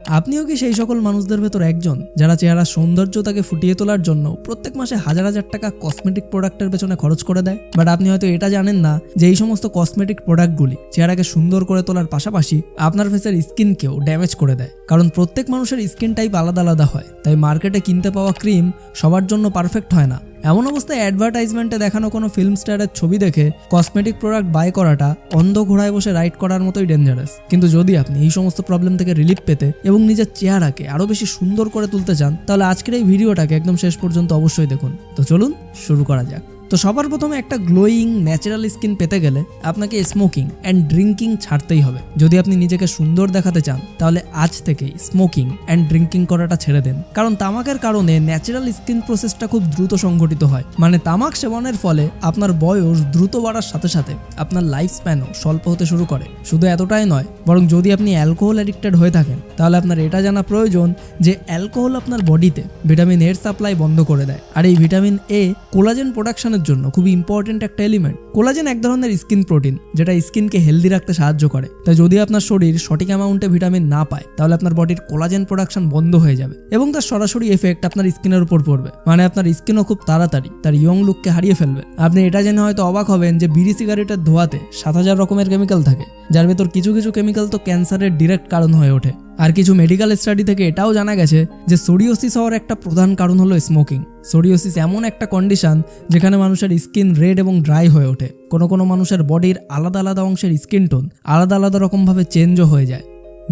আপনিও কি সেই সকল মানুষদের ভেতর একজন যারা চেহারার সৌন্দর্যতাকে ফুটিয়ে তোলার জন্য প্রত্যেক মাসে হাজার হাজার টাকা কসমেটিক প্রোডাক্টের পেছনে খরচ করে দেয়? বাট আপনি হয়তো এটা জানেন না যে এই সমস্ত কসমেটিক প্রোডাক্টগুলি চেহারাকে সুন্দর করে তোলার পাশাপাশি আপনার ফেসের স্কিনকেও ড্যামেজ করে দেয়। কারণ প্রত্যেক মানুষের স্কিন টাইপ আলাদা আলাদা হয়, তাই মার্কেটে কিনতে পাওয়া ক্রিম সবার জন্য পারফেক্ট হয় না। এমন অবস্থায় অ্যাডভার্টাইজমেন্টে দেখানো কোনো ফিল্ম স্টারের ছবি দেখে কসমেটিক প্রোডাক্ট বাই করাটা অন্ধ ঘোড়ায় বসে রাইড করার মতোই ডেঞ্জারাস কিন্তু যদি আপনি এই সমস্ত প্রবলেম থেকে রিলিফ পেতে এবং নিজের চেহারাকে আরও বেশি সুন্দর করে তুলতে চান, তাহলে আজকের এই ভিডিওটাকে একদম শেষ পর্যন্ত অবশ্যই দেখুন। তো চলুন, শুরু করা যাক। তো সবার প্রথমে একটা গ্লোয়িং ন্যাচারাল স্কিন পেতে গেলে আপনাকে স্মোকিং অ্যান্ড ড্রিঙ্কিং ছাড়তেই হবে। যদি আপনি নিজেকে সুন্দর দেখাতে চান, তাহলে আজ থেকেই স্মোকিং অ্যান্ড ড্রিঙ্কিং করাটা ছেড়ে দেন। কারণ তামাকের কারণে ন্যাচারাল স্কিন প্রসেসটা খুব দ্রুত সংঘটিত হয়। মানে তামাক সেবনের ফলে আপনার বয়স দ্রুত বাড়ার সাথে সাথে আপনার লাইফ স্প্যানও স্বল্প হতে শুরু করে। শুধু এতটাই নয়, বরং যদি আপনি অ্যালকোহল অ্যাডিক্টেড হয়ে থাকেন, তাহলে আপনার এটা জানা প্রয়োজন যে অ্যালকোহল আপনার বডিতে ভিটামিন এর সাপ্লাই বন্ধ করে দেয়। আর এই ভিটামিন এ কোলাজেন প্রোডাকশনের জন্য খুবই ইম্পর্টেন্ট একটা এলিমেন্ট কোলাজেন এক ধরনের স্কিন প্রোটিন যেটা স্কিনকে হেলদি রাখতে সাহায্য করে। তাই যদি আপনার শরীর সঠিক অ্যামাউন্টে ভিটামিন না পায়, তাহলে আপনার বডির কোলাজেন প্রোডাকশন বন্ধ হয়ে যাবে এবং তার সরাসরি এফেক্ট আপনার স্কিনের উপর পড়বে। মানে আপনার স্কিনও খুব তাড়াতাড়ি, তার ইয়ং লুককে হারিয়ে ফেলবে। আপনি এটা জেনে হয়তো অবাক হবেন যে বিড়ি সিগারেটের ধোয়াতে সাত হাজার রকমের কেমিক্যাল থাকে। যার ভেতর কিছু কিছু কেমিক্যাল তো ক্যান্সারের ডিরেক্ট কারণ হয়ে ওঠে। আর কিছু মেডিকেল স্টাডি থেকে এটাও জানা গেছে যে সোরিওসিস হওয়ার একটা প্রধান কারণ হলো স্মোকিং সোরিওসিস এমন একটা কন্ডিশন যেখানে মানুষের স্কিন রেড এবং ড্রাই হয়ে ওঠে। কোনো কোনো মানুষের বডির আলাদা আলাদা অংশের স্কিন টোন আলাদা আলাদা রকমভাবে চেঞ্জও হয়ে যায়।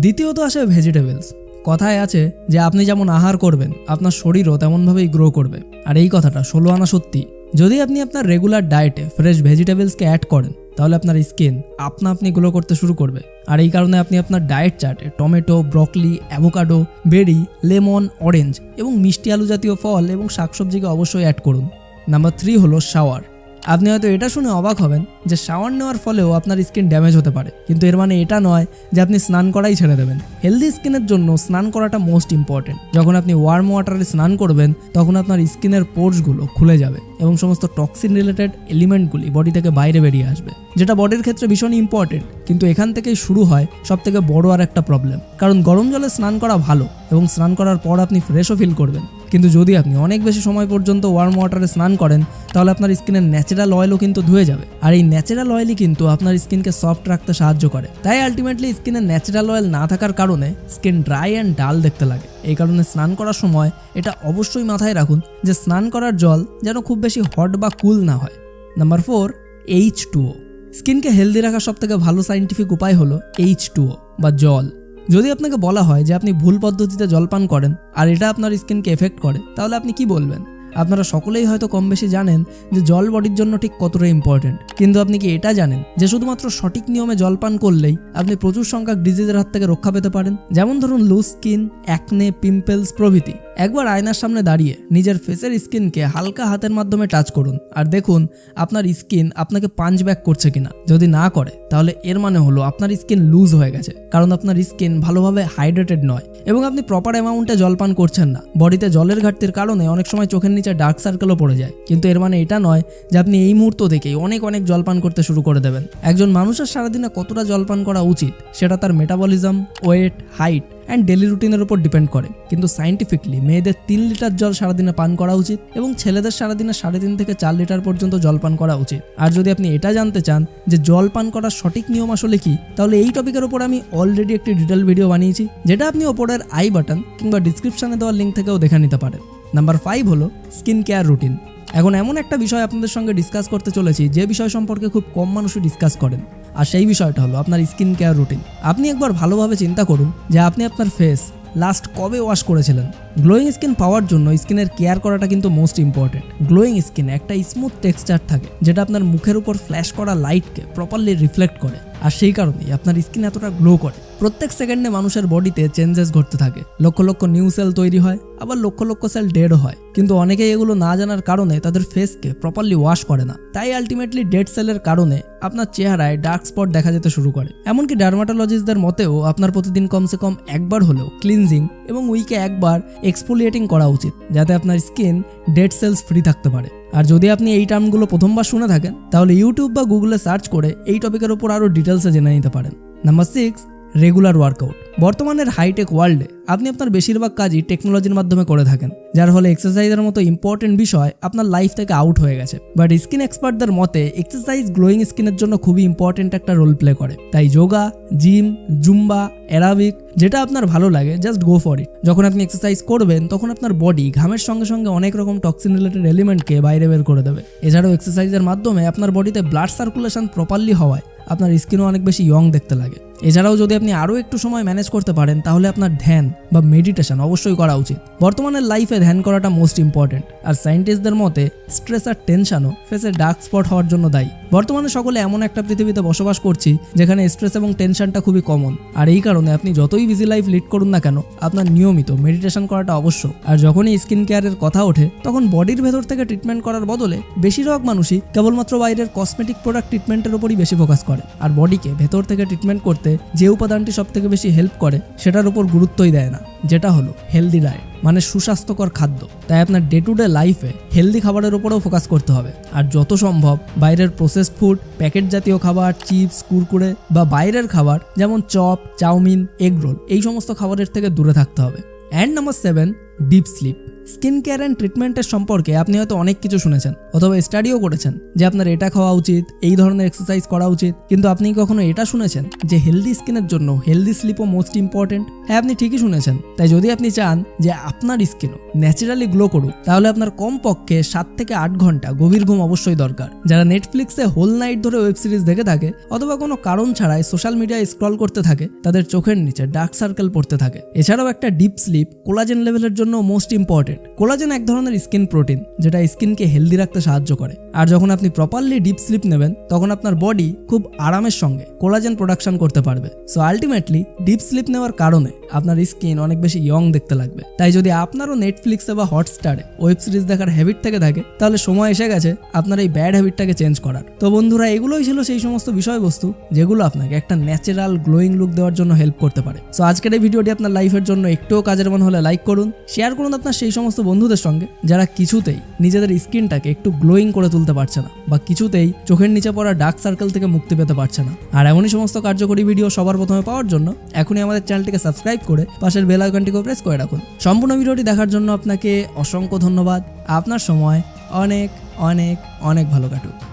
দ্বিতীয়ত আসে ভেজিটেবলস কথায় আছে যে আপনি যেমন আহার করবেন, আপনার শরীরও তেমনভাবেই গ্রো করবে। আর এই কথাটা ষোলো আনা সত্যি। যদি আপনি আপনার রেগুলার ডায়েটে ফ্রেশ ভেজিটেবলসকে অ্যাড করেন তাহলে আপনার স্কিন, আপনা আপনি গ্লো করতে শুরু করবে। আর এই কারণে আপনি আপনার ডায়েট চার্টে, tomato, broccoli, avocado, berry, lemon, orange এবং মিষ্টি আলু জাতীয় ফল এবং শাকসবজিকে অবশ্যই অ্যাড করুন। নাম্বার থ্রি হলো শাওয়ার আপনি হয়তো এটা শুনে অবাক হবেন যে শাওয়ার নেওয়ার ফলেও আপনার স্কিন ড্যামেজ হতে পারে। কিন্তু এর মানে এটা নয় যে আপনি স্নান করাই ছেড়ে দেবেন। হেলদি স্কিনের জন্য স্নান করাটা মোস্ট ইম্পর্টেন্ট যখন আপনি ওয়ার্ম ওয়াটারে স্নান করবেন, তখন আপনার স্কিনের পোর্সগুলো খুলে যাবে। এবং সমস্ত টক্সিন রিলেটেড এলিমেন্টগুলি বডি থেকে বাইরে বেরিয়ে আসবে, যেটা বডির ক্ষেত্রে ভীষণ ইম্পর্টেন্ট কিন্তু এখান থেকেই শুরু হয় সব থেকে বড় আর একটা প্রবলেম কারণ গরম জলে স্নান করা ভালো এবং স্নান করার পর আপনি ফ্রেশও ফিল করবেন। কিন্তু যদি আপনি অনেক বেশি সময় পর্যন্ত ওয়ার্ম ওয়াটারে স্নান করেন, তাহলে আপনার স্কিনের ন্যাচারাল অয়েলও কিন্তু ধুয়ে যাবে। আর এই ন্যাচারাল অয়েলই কিন্তু আপনার স্কিনকে সফট রাখতে সাহায্য করে। তাই আলটিমেটলি স্কিনের ন্যাচারাল অয়েল না থাকার কারণে স্কিন ড্রাই অ্যান্ড ডাল দেখতে লাগে। এই কারণে স্নান করার সময় এটা অবশ্যই মাথায় রাখুন যে স্নান করার জল যেন খুব বেশি হট বা কুল না হয়। নাম্বার ফোর এইচ টুও স্কিনকে হেলদি রাখার সব থেকে ভালো সাইন্টিফিক উপায় হলো এইচ টুও বা জল। যদি আপনাকে বলা হয় যে আপনি ভুল পদ্ধতিতে জল পান করেন আর এটা আপনার স্কিনকে এফেক্ট করে, তাহলে আপনি কি বলবেন? আপনারা সকলেই হয়তো কম বেশি জানেন যে জল বডির জন্য ঠিক কতটা ইম্পর্টেন্ট কিন্তু আপনি কি এটা জানেন যে শুধুমাত্র সঠিক নিয়মে জল পান করলেই আপনি প্রচুর সংখ্যক ডিজিজের হাত থেকে রক্ষা পেতে পারেন? যেমন ধরুন লুজ স্কিন অ্যাকনে পিম্পলস প্রভৃতি। একবার আয়নার সামনে দাঁড়িয়ে নিজের ফেসের স্কিনকে হালকা হাতের মাধ্যমে টাচ করুন। আর দেখুন আপনার স্কিন আপনাকে পাঞ্চ ব্যাক করছে কিনা। যদি না করে, তাহলে এর মানে হলো আপনার স্কিন লুজ হয়ে গেছে। কারণ আপনার স্কিন ভালোভাবে হাইড্রেটেড নয়। এবং আপনি প্রপার অ্যামাউন্টে জল পান করছেন না। বডিতে জলের ঘাটতির কারণে অনেক সময় চোখের নিচে ডার্ক সার্কেলও পড়ে যায়। কিন্তু এর মানে এটা নয় যে আপনি এই মুহূর্ত থেকেই অনেক অনেক জল পান করতে শুরু করে দেবেন। একজন মানুষের সারাদিনে কতটা জল পান করা উচিত, সেটা তার metabolism weight height and daily রুটিনের উপর ডিপেন্ড করে। কিন্তু সাইন্টিফিকলি মেয়েদের তিন লিটার জল সারাদিনে পান করা উচিত এবং ছেলেদের সারাদিনে সাড়ে তিন থেকে চার লিটার পর্যন্ত জল পান করা উচিত। আর যদি আপনি এটা জানতে চান যে জল পান করার সঠিক নিয়ম আসলে কি, তাহলে এই টপিকের উপর আমি অলরেডি একটি ডিটেল ভিডিও বানিয়েছি, যেটা আপনি ওপরের আই বাটন কিংবা ডিসক্রিপশনে দেওয়ার লিঙ্ক থেকেও দেখে নিতে পারেন। নাম্বার ফাইভ হলো স্কিন কেয়ার রুটিন এখন এমন একটা বিষয় আপনাদের সঙ্গে ডিসকাস করতে চলেছি, যে বিষয় সম্পর্কে খুব কম মানুষই ডিসকাস করেন। আর সেই বিষয়টা হলো আপনার স্কিন কেয়ার রুটিন আপনি একবার ভালোভাবে চিন্তা করুন যে আপনি আপনার ফেস লাস্ট কবে ওয়াশ করেছিলেন। গ্লোয়িং স্কিন পাওয়ার জন্য স্কিনের কেয়ার করাটা কিন্তু মোস্ট ইম্পর্টেন্ট গ্লোয়িং স্কিনে একটা স্মুথ টেক্সচার থাকে, যেটা আপনার মুখের উপর ফ্ল্যাশ করা লাইটকে প্রপারলি রিফ্লেক্ট করে। আর সেই কারণেই আপনার স্কিন এতটা গ্লো করে। প্রত্যেক সেকেন্ডে মানুষের বডিতে চেঞ্জেস ঘটতে থাকে। লক্ষ লক্ষ নিউ সেল তৈরি হয়, আবার লক্ষ লক্ষ সেল ডেডও হয়। কিন্তু অনেকেই এগুলো না জানার কারণে তাদের ফেসকে প্রপারলি ওয়াশ করে না। তাই আলটিমেটলি ডেড সেলের কারণে আপনার চেহারায় ডার্ক স্পট দেখা যেতে শুরু করে। এমনকি ডার্মাটোলজিস্টদের মতেও আপনার প্রতিদিন কমসে কম একবার হলেও ক্লিনজিং এবং উইকে একবার এক্সফোলিয়েটিং করা উচিত, যাতে আপনার স্কিন ডেড সেলস ফ্রি থাকতে পারে। আর যদি আপনি এই টার্মগুলো প্রথমবার শুনে থাকেন, তাহলে ইউটিউব বা গুগলে সার্চ করে এই টপিকের উপর আরও ডিটেলসে জেনে নিতে পারেন। নাম্বার সিক্স রেগুলার ওয়ার্কআউট বর্তমানের হাইটেক ওয়ার্ল্ডে আপনি আপনার বেশিরভাগ কাজই টেকনোলজির মাধ্যমে করে থাকেন, যার ফলে এক্সারসাইজের মতো ইম্পর্টেন্ট বিষয় আপনার লাইফ থেকে আউট হয়ে গেছে। বাট স্কিন এক্সপার্টদের মতে এক্সারসাইজ গ্লোয়িং স্কিনের জন্য খুবই ইম্পর্টেন্ট একটা রোল প্লে করে। তাই যোগা জিম জুম্বা অ্যারাবিক যেটা আপনার ভালো লাগে জাস্ট গো ফর ইট যখন আপনি এক্সারসাইজ করবেন, তখন আপনার বডি ঘামের সঙ্গে সঙ্গে অনেক রকম টক্সিন রিলেটেড এলিমেন্টকে বাইরে বের করে দেবে। এছাড়াও এক্সারসাইজের মাধ্যমে আপনার বডিতে ব্লাড সার্কুলেশন প্রপারলি হওয়ায় আপনার স্কিনও অনেক বেশি ইয়ং দেখতে লাগে। এছাড়াও যদি আপনি আরও একটু সময় ম্যানেজ করতে পারেন, তাহলে আপনার ধ্যান বা মেডিটেশন অবশ্যই করা উচিত। বর্তমানের লাইফে ধ্যান করাটা মোস্ট ইম্পর্টেন্ট আর সায়েন্টিস্টদের মতে স্ট্রেস আর টেনশনও ফেসে ডার্ক স্পট হওয়ার জন্য দায়ী। বর্তমানে সকলে এমন একটা পৃথিবীতে বসবাস করছি, যেখানে স্ট্রেস এবং টেনশনটা খুবই কমন আর এই কারণে আপনি যতই বিজি লাইফ লিড করুন না কেন, আপনার নিয়মিত মেডিটেশন করাটা অবশ্য। আর যখনই স্কিন কেয়ারের কথা ওঠে, তখন বডির ভেতর থেকে ট্রিটমেন্ট করার বদলে বেশিরভাগ মানুষই কেবলমাত্র বাইরের কসমেটিক প্রোডাক্ট ট্রিটমেন্টের উপরই বেশি ফোকাস করে। আর বডিকে ভেতর থেকে ট্রিটমেন্ট করতে যে উপাদানটি সব থেকে বেশি হেল্প করে, সেটার উপর গুরুত্বই দেয় না, যেটা হলো হেলদি ডায়েট মানে সুস্বাস্থ্যকর খাদ্য। তাই আপনার ডে টু ডে লাইফে হেলদি খাবারের উপরেও ফোকাস করতে হবে। আর যত সম্ভব বাইরের প্রসেসড ফুড প্যাকেট জাতীয় খাবার চিপস কুরকুরে বা বাইরের খাবার, যেমন চপ, চাউমিন এগ রোল এই সমস্ত খাবারের থেকে দূরে থাকতে হবে। And number seven deep sleep skin care and ট্রিটমেন্টের সম্পর্কে আপনি হয়তো অনেক কিছু শুনেছেন, অথবা স্টাডিও করেছেন, যে আপনার এটা খাওয়া উচিত, এই ধরনের এক্সারসাইজ করা উচিত। কিন্তু আপনি কখনো এটা শুনেছেন, যে হেলদি স্কিনের জন্য হেলদি স্লিপও মোস্ট ইম্পর্টেন্ট হ্যাঁ আপনি ঠিকই শুনেছেন। তাই যদি আপনি চান যে আপনার স্কিনও ন্যাচারালি গ্লো করুক, তাহলে আপনার কমপক্ষে সাত থেকে আট ঘণ্টা গভীর ঘুম অবশ্যই দরকার। যারা নেটফ্লিক্সে হোল নাইট ধরে ওয়েব সিরিজ দেখে থাকে, অথবা কোনো কারণ ছাড়াই সোশ্যাল মিডিয়ায় স্ক্রল করতে থাকে, তাদের চোখের নিচে ডার্ক সার্কেল পড়তে থাকে। এছাড়াও একটা ডিপ স্লিপ কোলাজেন লেভেলের জন্য মোস্ট ইম্পর্টেন্ট কোলাজেন এক ধরনের স্কিন প্রোটিন যেটা স্কিনকে হেলদি রাখতে সাহায্য করে। আর যখন আপনি প্রপারলি ডিপ স্লিপ নেবেন, তখন আপনার বডি খুব আরামের সঙ্গে কোলাজেন প্রোডাকশন করতে পারবে। সো আলটিমেটলি ডিপ স্লিপ নেওয়ার কারণে আপনার স্কিন অনেক বেশি ইয়ং দেখতে লাগবে। তাই যদি আপনারও নেটফ্লিক্সে বা হটস্টারে ওয়েব সিরিজ দেখার হ্যাবিট থেকে থাকে, তাহলে সময় এসে গেছে আপনার এই ব্যাড হ্যাবিটটাকে চেঞ্জ করার। তো বন্ধুরা, এগুলোই ছিল সেই সমস্ত বিষয়বস্তু যেগুলো আপনাকে একটা ন্যাচারাল গ্লোয়িং লুক দেওয়ার জন্য হেল্প করতে পারে। সো আজকের এই ভিডিওটি আপনার লাইফের জন্য একটুও কাজের মনে হলে লাইক করুন শেয়ার করুন আপনার সেই সমস্ত বন্ধুদের সঙ্গে যারা কিছুতেই নিজেদের স্কিনটাকে একটু গ্লোয়িং করে তুলতে পারছে না বা কিছুতেই চোখের নিচে পড়া ডার্ক সার্কেল থেকে মুক্তি পেতে পারছে না। আর এমনই সমস্ত কার্যকরী ভিডিও সবার প্রথমে পাওয়ার জন্য এখনই আমাদের চ্যানেলটিকে সাবস্ক্রাইব করে পাশের বেল আইকনটিকেও প্রেস করে রাখুন। সম্পূর্ণ ভিডিওটি দেখার জন্য আপনাকে অসংখ্য ধন্যবাদ। আপনার সময় অনেক অনেক অনেক ভালো কাটুক।